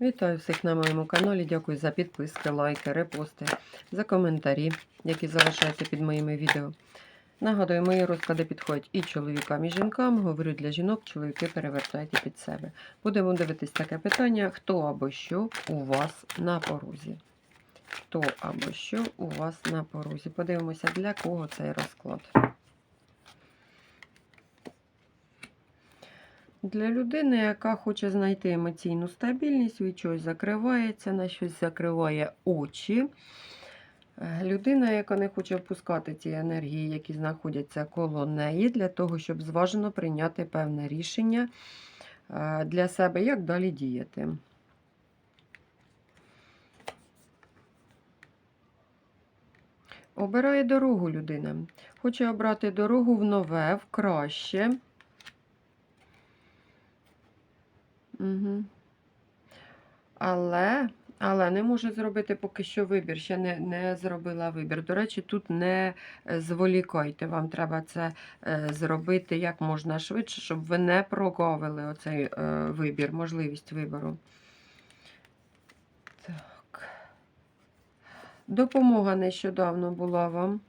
Вітаю всіх на моєму каналі. Дякую за підписки, лайки, репости, за коментарі, які залишаються під моїми відео. Нагадую, мої розклади підходять і чоловікам, і жінкам. Говорю для жінок, чоловіки перевертайте під себе. Будемо дивитись таке питання: хто або що у вас на порозі? Хто або що у вас на порозі? Подивимося, для кого цей розклад. Для людини, яка хоче знайти емоційну стабільність, від чогось закривається, на щось закриває очі. Е, Людина, яка не хоче впускати ці енергії, які знаходяться коло неї, для того, щоб зважено прийняти певне рішення е, для себе, як далі діяти. Обирає дорогу людина. Хоче обрати дорогу в нове, в краще. Угу. Але, але не може зробити поки що вибір. Ще не, не зробила вибір. До речі, тут не е, зволікайте. Вам треба це е, зробити як можна швидше, щоб ви не прогавили оцей е, вибір, можливість вибору. Так. Допомога нещодавно була вам.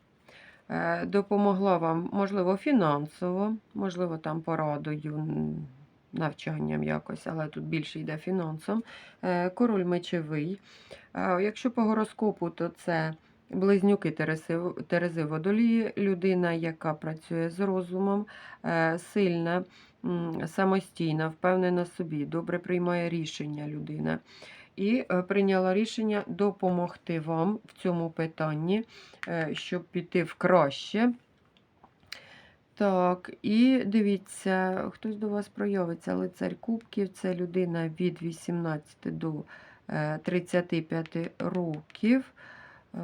Допомогла вам, можливо, фінансово, можливо, там порадою, м, навчанням якось, але тут більше йде фінансом. Е, Король мечевий. Е, Якщо по гороскопу, то це близнюки Терези, Терези Водолії, людина, яка працює з розумом, е, сильна, самостійна, впевнена в собі, добре приймає рішення людина. І прийняла рішення допомогти вам в цьому питанні, щоб піти в краще. Так, і дивіться, хтось до вас проявиться. Лицарь Кубків це людина від 18 до е, 35 років. Е,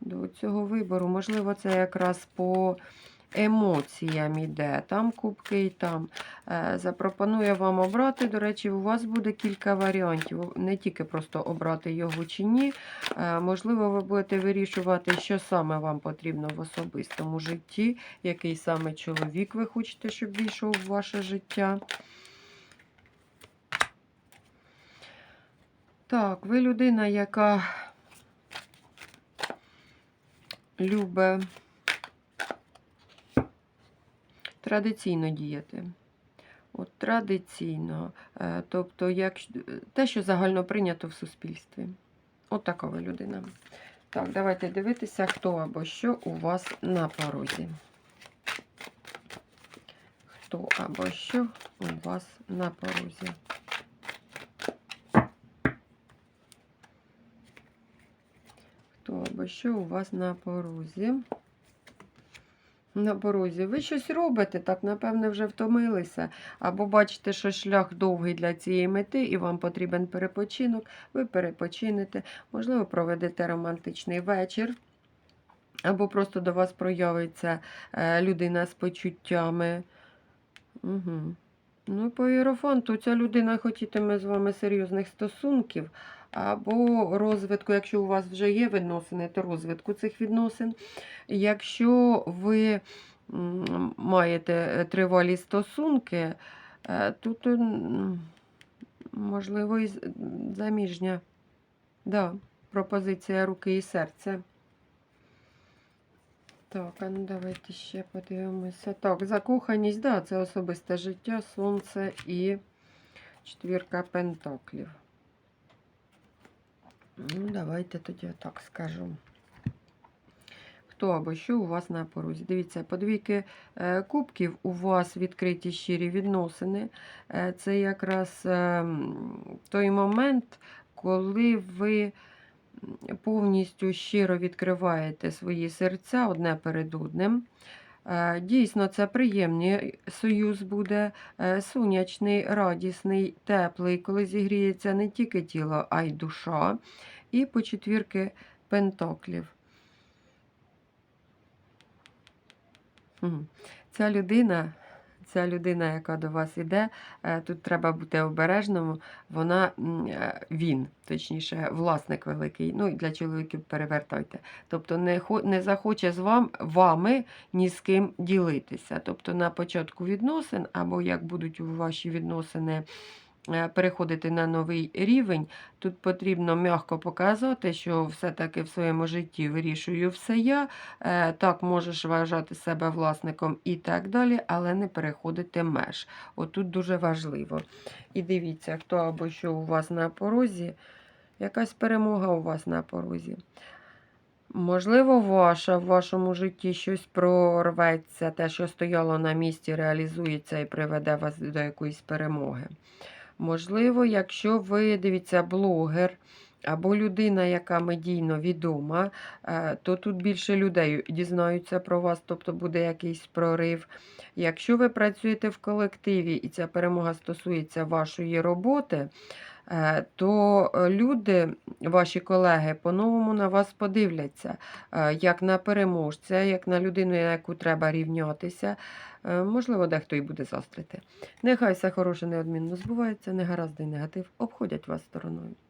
До цього вибору. Можливо, це якраз по емоціям іде. Там кубки і там. Е, Запропоную вам обрати. До речі, у вас буде кілька варіантів. Не тільки просто обрати його чи ні. Е, Можливо, ви будете вирішувати, що саме вам потрібно в особистому житті, який саме чоловік ви хочете, щоб війшов в ваше життя. Так, ви людина, яка любить традиційно діяти. От традиційно, Е, тобто як, те, що загально прийнято в суспільстві. От така людина. Так, давайте дивитися, хто або що у вас на порозі. Хто або що у вас на порозі. Хто або що у вас на порозі? На порозі. Ви щось робите, так, напевне, вже втомилися. Або бачите, що шлях довгий для цієї мети, і вам потрібен перепочинок. Ви перепочинете, можливо, проведете романтичний вечір. Або просто до вас проявиться е, людина з почуттями. Угу. Ну, по іерофанту ця людина хотітиме з вами серйозних стосунків, або розвитку, якщо у вас вже є відносини, то розвитку цих відносин. Якщо ви маєте тривалі стосунки, е, тут, можливо, і заміжня. Да, пропозиція руки і серця. Так, а ну давайте ще подивимося. Так, закоханість, да, це особисте життя, сонце і четвірка пентаклів. Ну, давайте тоді так скажу. Хто або що у вас на порозі? Дивіться, по двійки е, кубків у вас відкриті щирі відносини. Е, це якраз е, той момент, коли ви повністю щиро відкриваєте свої серця одне перед одним. Е, Дійсно, це приємний союз буде, е, сонячний, радісний, теплий, коли зігріється не тільки тіло, а й душа. І по четвірки пентоклів. Ця людина, ця людина, яка до вас іде, е, тут треба бути обережним. Вона е, він, точніше, власник великий. Ну і для чоловіків перевертайте. Тобто не, не захоче з вам, вами ні з ким ділитися. Тобто на початку відносин, або як будуть ваші відносини переходити на новий рівень, тут потрібно м'яко показувати, що все-таки в своєму житті вирішую все я. е, Так, можеш вважати себе власником і так далі, але не переходити меж. Отут дуже важливо. І дивіться, хто або що у вас на порозі, якась перемога у вас на порозі. Можливо, ваша в вашому житті щось прорветься, те, що стояло на місці, реалізується і приведе вас до якоїсь перемоги. Можливо, якщо ви дивіться блогер або людина, яка медійно відома, е, то тут більше людей дізнаються про вас, тобто буде якийсь прорив. Якщо ви працюєте в колективі і ця перемога стосується вашої роботи, то е, люди, ваші колеги, по-новому на вас подивляться, е, як на переможця, як на людину, на яку треба рівнятися. Е, Можливо, дехто і буде застрити. Нехай все хороше неодмінно збувається, негаразди і негатив обходять вас стороною.